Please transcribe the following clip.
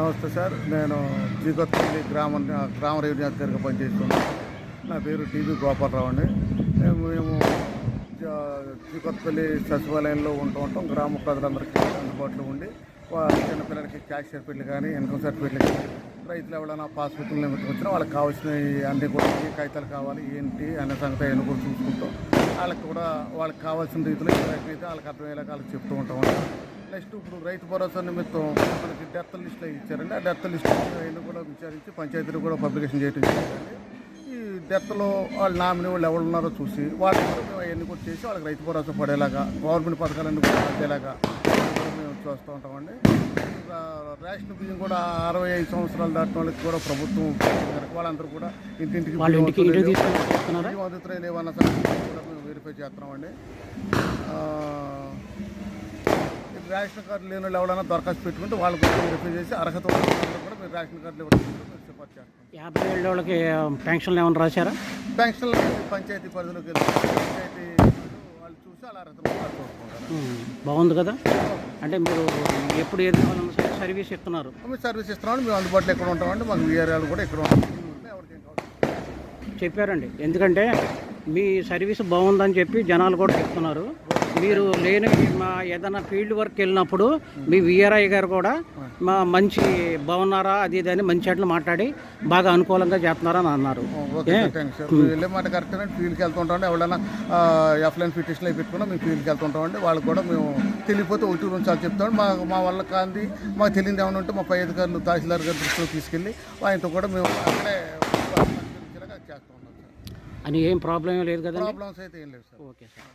నమస్తే సార్. నేను జీకొత్తపల్లి గ్రామ గ్రామ రెవెన్యూ అధికారిగా పనిచేస్తున్నాను నా పేరు టీవీ గోపాలరావు అండి. మేము మేము సచివాలయంలో ఉంటూ ఉంటాం. గ్రామ ప్రజలందరికీ అందుబాటులో ఉండి వాళ్ళ చిన్నపిల్లలకి క్యాష్ సర్టిఫికెట్లు కానీ ఇన్కమ్ సర్టిఫికెట్లు కానీ రైతులు ఎవరైనా పాస్బుక్లు వచ్చినా వాళ్ళకి కావాల్సిన అన్ని కూడా ఏ కాగితాలు కావాలి. ఏంటి అనే సంగతి అన్ని కూడా చూసుకుంటాం. వాళ్ళకి కూడా వాళ్ళకి కావాల్సిన రీతిలో అయితే వాళ్ళకి అర్థమయ్యేలాగా వాళ్ళకి చెప్తూ ఉంటాం నెక్స్ట్ ఇప్పుడు రైతు భరోసా నిమిత్తం మనకి డెత్ లిస్ట్లో ఇచ్చారండి. ఆ డెత్ లిస్ట్ అవన్నీ కూడా విచారించి పంచాయతీలు కూడా పబ్లికేషన్ చేయడం జరిగింది ఈ డెత్లో వాళ్ళ నామినీ వాళ్ళు ఎవరు ఉన్నారో చూసి వాళ్ళకి అవన్నీ కూడా చేసి వాళ్ళకి రైతు భరోసా పడేలాగా గవర్నమెంట్ పథకాలన్నీ కూడా అందేలాగా కూడా మేము చూస్తూ ఉంటామండి. రేషన్ బియ్యం కూడా అరవై ఐదు సంవత్సరాలు దాటిన వాళ్ళకి కూడా ప్రభుత్వం వాళ్ళందరూ కూడా ఇంటింటికి అందుతున్నాయి. కూడా మేము వెరిఫై చేస్తున్నామండి. రేషన్ కార్డు లేని వాళ్ళు ఎవరైనా దరఖాస్తు పెట్టుకుంటే వాళ్ళు కూడా వెరిఫై చేసి అర్హత వాళ్ళకి కూడా మీరు రేషన్ కార్డులు ఇవ్వడం సిఫార్సు చేస్తాం యాభై ఏళ్ళ వాళ్ళకి పెన్షన్లు ఏమైనా రాశారా? పెన్షన్లు పంచాయతీ పరిధిలోకి వెళ్తే పంచాయతీ వాళ్ళు చూసి వాళ్ళ అర్హత వాళ్ళు బాగుంది కదా? అంటే మీరు ఎప్పుడు ఏది సర్వీస్ ఇస్తున్నారు. మేము సర్వీస్ ఇస్తున్నామండి మేము అందుబాటులో ఎక్కడ ఉంటామండి మాకు వీఆర్ఆలు కూడా ఇక్కడ ఉంటాం. చెప్పారండి. ఎందుకంటే మీ సర్వీస్ బాగుందని చెప్పి జనాలు కూడా చెప్తున్నారు. మీరు లేని మా ఏదైనా ఫీల్డ్ వర్క్ వెళ్ళినప్పుడు మీ విఆర్ఐ గారు కూడా మా మంచి బాగున్నారా అది ఇది అని మంచి అట్లు మాట్లాడి బాగా అనుకూలంగా చేస్తున్నారని అన్నారు. థ్యాంక్స్ సార్ మీరు వెళ్ళే మాట కరెక్ట్ అండి ఫీల్డ్కి వెళ్తుంటామండి ఎవరైనా ఎఫ్లైన్ ఫిటిషన్ అవి పెట్టుకున్నా మేము ఫీల్డ్కి వెళ్తుంటామండి వాళ్ళకి కూడా మేము తెలియపోతే ఒకటి రెండు సార్లు చెప్తామండి. మా మా వల్ల కాంది మాకు తెలియదు ఏమైనా ఉంటే మా పై అధికారులు తహసీల్దార్ గారి దృష్టిలో తీసుకెళ్ళి ఆయనతో కూడా మేము అక్కడే చేస్తూ ఉన్నాం అని ఏం ప్రాబ్లం లేదు కదండి? ప్రాబ్లమ్స్ అయితే ఏం లేవు సార్. Okay sir.